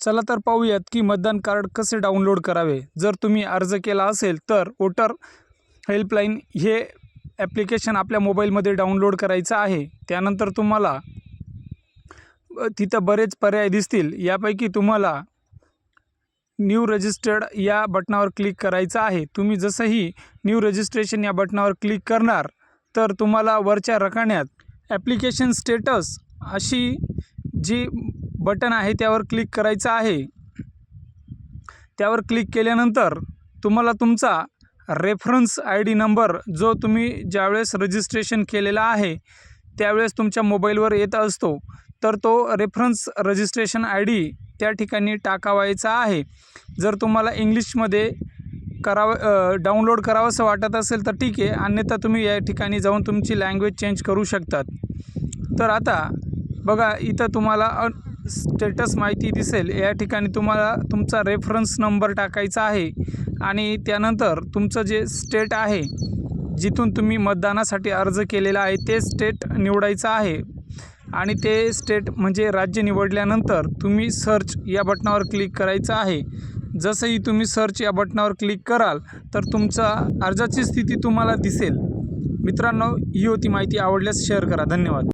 चला तर पाहूयात की मतदान कार्ड कसे डाउनलोड करावे. जर तुम्ही अर्ज केला असेल तर वोटर हेल्पलाईन हे ॲप्लिकेशन आपल्या मोबाईलमध्ये डाउनलोड करायचं आहे. त्यानंतर तुम्हाला तिथं बरेच पर्याय दिसतील. यापैकी तुम्हाला न्यू रजिस्टर्ड या बटनावर क्लिक करायचं आहे. तुम्ही जसंही न्यू रजिस्ट्रेशन या बटनावर क्लिक करणार तर तुम्हाला वरच्या रकाण्यात ॲप्लिकेशन स्टेटस अशी जी बटन आहे त्यावर क्लिक करायचं आहे. त्यावर क्लिक केल्यानंतर तुम्हाला तुमचा रेफरन्स आय डी नंबर जो तुम्ही ज्यावेळेस रजिस्ट्रेशन केलेला आहे त्यावेळेस तुमच्या मोबाईलवर येत असतो तर तो रेफरन्स रजिस्ट्रेशन आय डी त्या ठिकाणी टाकावायचा आहे. जर तुम्हाला इंग्लिशमध्ये करावं डाउनलोड करावंसं वाटत असेल तर ठीक आहे. अन्यथा तुम्ही या ठिकाणी जाऊन तुमची लँग्वेज चेंज करू शकतात. तर आता बघा इथं तुम्हाला स्टेटस माहिती दिसेल. या ठिकाणी तुम्हाला तुमचा रेफरन्स नंबर टाकायचा आहे आणि त्यानंतर तुमचं जे स्टेट आहे जिथून तुम्ही मतदानासाठी अर्ज केलेला आहे ते स्टेट निवडायचं आहे. आणि ते स्टेट म्हणजे राज्य निवडल्यानंतर तुम्ही सर्च या बटनावर क्लिक करायचं आहे. जसंही तुम्ही सर्च या बटनावर क्लिक कराल तर तुमचा अर्जाची स्थिती तुम्हाला दिसेल. मित्रांनो ही होती माहिती. आवडल्यास शेअर करा. धन्यवाद.